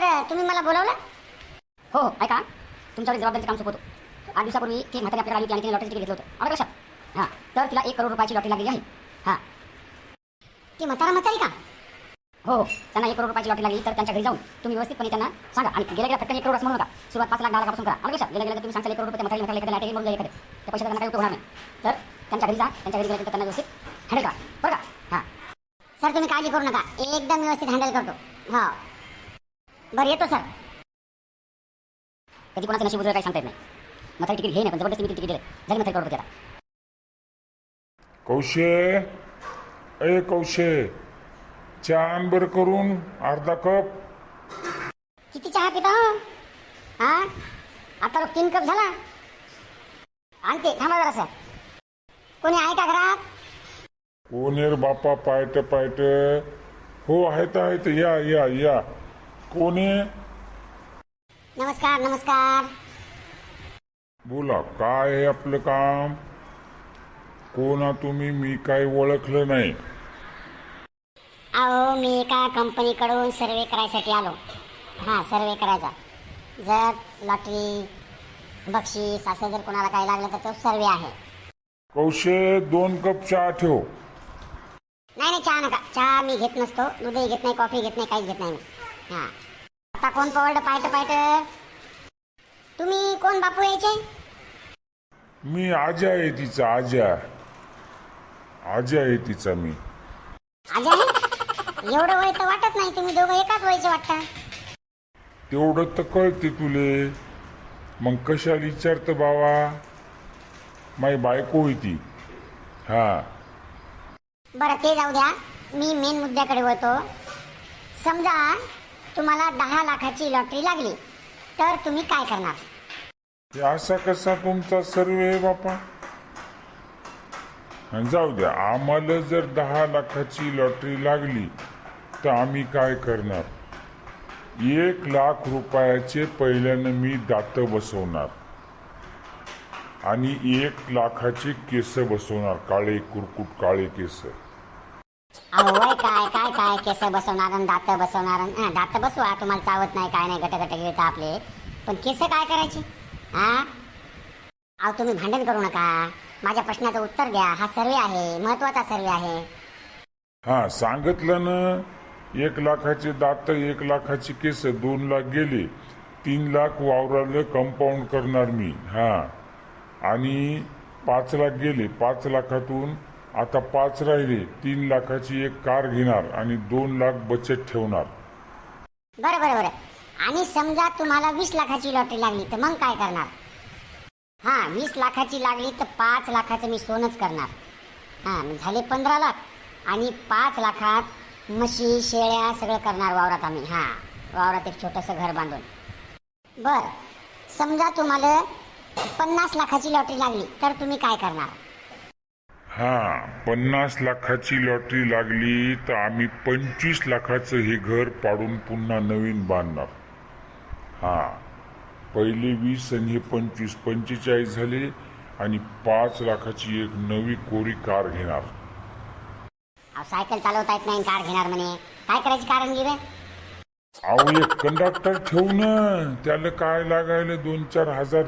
Sir तुम्ही मला बोलवलं? हो हो ऐका. तुमच्याकडे जबाबदारीचं काम सोपवतो आठ दिवसापूर्वी ती म्हातारी आपल्याला आली होती आणि तिने लॉटरी घेतलं होतं. आलं लक्षात हां. तर तिला एक करोड रुपयाची लॉटरी लागलेली आहे. हां. ती म्हातारा म्हातारी का? हो हो. त्यांना एक करोड रुपयाची लॉटरी लागली तर त्यांच्या घरी जाऊन तुम्ही व्यवस्थितपणे त्यांना सांगा. आणि गेल्या गेल्या फक्त एक करोड असं म्हणू नका. सुरुवात पाच लाख दहा लाखापासून करा. आलं लक्षात गेल्या गेल्या तुम्ही सांगता एक करोड रुपये म्हातारी म्हातारी एखाद्या म्हणून एखादे. त्या पैशाचा त्यांना काही उपयोग होणार नाही. तर त्यांच्या घरी जा त्यांच्या घरी गेल्यानंतर त्यांना व्यवस्थित हँडल करा. बरं का? हां. सर तुम्ही काळजी करू नका. एकदम व्यवस्थित हँडल करतो. हो. बरं येतो सर. कधी कोणाचं नशीब उजळ काही सांगता येत नाही. म्हातारी तिकीट घे नाही पण जबरदस्ती मी तिकीट दिलं झाली म्हातारी करोड आता. कौशे. ए कौशे. आण बरं करून अर्धा कप. किती चहा पिता हो? हा? आता लोक तीन कप झाला. आणते थांबा जरा सर. कोणी आहे का घरात? कोणेर बापा पायट पायट. हो आहेत आहेत. या या या. कोणे? नमस्कार नमस्कार. बोला काय आहे आपलं काम? कोणा तुम्ही मी काय ओळखलं नाही. अहो मी एका कंपनीकडून सर्वे करायसाठी आलो. हां सर्वे करायचा. जर लॉटरी बक्षीस असं जर कोणाला काही लागलं तर तो सर्वे आहे. कौशे दोन कप चहा ठेव. नाही नाही चहा नका. चहा मी घेत नसतो. दूधही घेत नाही कॉफी घेत नाही काहीच घेत नाही मी. हां. आता कोण पवडलं पायट पायट. तुम्ही कोण बापू यायचे? मी आजा आहे तिचा आजा. आजा आहे तिचा मी. आजी आहे? एवढं वय तर वाटत नाही. तुम्ही दोघं एकाच वयचे वाटता. तेवढं तर कळते तुले. मग कशाला विचारतं बाबा माई बायको होती हा. बरं ते जाऊ द्या. मी मेन मुद्द्याकडे वळतो. समजा तुम्हाला दहा लाखाची लॉटरी लागली. तर तुम्ही काय करणार? हे असा कसा तुमचा सर्व आहे बापा? आणि जाऊ द्या आम्हाला जर दहा लाखाची लॉटरी लागली तर आम्ही काय करणार? एक लाख रुपयाचे पहिल्यानं मी दात बसवणार. आणि एक लाखाचे केस बसवणार काळे कुरकुट काळे केस. अहो वय काय काय काय केस बसवणार आणि दात बसवणार आणि- हा, दात बसवा तुम्हाला चावत नाही काय नाही गट गट गिळता आपले. पण केस काय करायची? हा अहो तुम्ही भांडण करू नका. माझ्या प्रश्नाचं उत्तर द्या. हा सर्वे आहे महत्त्वाचा सर्वे आहे. हा सांगितलं ना एक लाखाचे दात एक लाखाची केस दोन लाख गेले. तीन लाख वावराला कंपाऊंड करणार मी. हा. आणि पाच लाख गेले. पाच लाखातून आता पाच राहिले तीन लाखाची एक कार घेणार आणि दोन लाख बचत ठेवणार. बरं बरं बरं. आणि समजा तुम्हाला वीस लाखाची लॉटरी लागली तर मग काय करणार? हा वीस लाखाची लागली तर पाच लाखाचं मी सोनच करणार. हा मग झाले पंधरा लाख. आणि पाच लाखात म्हशी शेळ्या सगळं करणार वावरात आम्ही. हा वावरात एक छोटंसं घर बांधून. बर. समजा तुम्हाला पन्नास लाखाची लॉटरी लागली तर तुम्ही काय करणार? हा पन्नास लाखाची लॉटरी लागली तर आम्ही पंचवीस लाखाचं हे घर पाडून पुन्हा नवीन बांधणार. हा पहिले वीस आणि हे पंचवीस पंचेचाळीस झाले आणि पाच लाखाची एक नवी कोरी कार घेणार. अहो सायकल चालवता येत नाही कार घेणार म्हणे. काय करायची कारण गिरे? अहो एक कंडक्टर ठेवू ना त्याला काय लागायला दोन चार हजार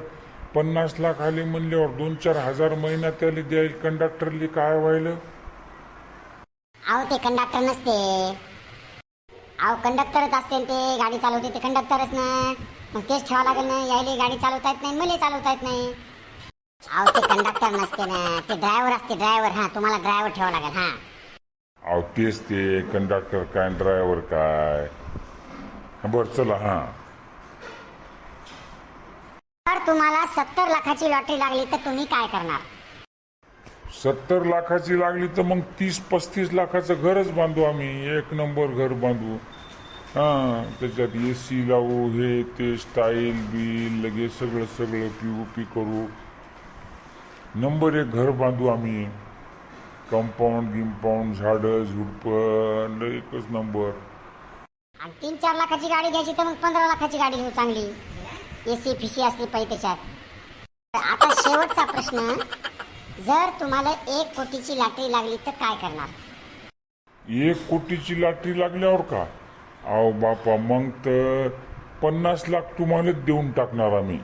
पन्नास लाख आले म्हणल्यावर दोन चार हजार महिना त्याला द्यायला कंडक्टरले काय व्हायलं? अहो ते कंडक्टर नसते. अहो कंडक्टरच असते न ते गाडी चालवते ते कंडक्टरच ना. मग तेच ठेवा लागेल ना यायले गाडी चालवता येत नाही मला चालवता येत नाही. अहो ते कंडक्टर नसते ना ते ड्रायव्हर असते ड्रायव्हर हा तुम्हाला ड्रायव्हर ठेवा लागेल हा. अहो तेच ते कंडक्टर काय ड्रायव्हर काय? बरं चला हां. तुम्हाला सत्तर लाखाची लॉटरी लागली तर तुम्ही काय करणार? सत्तर लाखाची लागली तर मग तीस पस्तीस लाखाचं घरच बांधू आम्ही. एक नंबर घर बांधू. हां त्याच्यात ए सी लावू हे ते स्टाईल बिल लगेच सगळं सगळं पी ओ पी करू. नंबर एक घर बांधू आम्ही. कंपाऊंड गिंपाऊंड झाडं झुडपं एकच नंबर. आणि तीन चार लाखाची गाडी घ्यायची तर मग पंधरा लाखाची गाडी घेऊ चांगली. एसी फिसी असली पाहिजे त्याच्यात. आता शेवटचा प्रश्न जर तुम्हाला एक कोटीची लाटरी लागली तर काय करणार? एक कोटीची लाटरी लागल्यावर का? अहो बापा मग तर पन्नास लाख तुम्हालाच देऊन टाकणार आम्ही.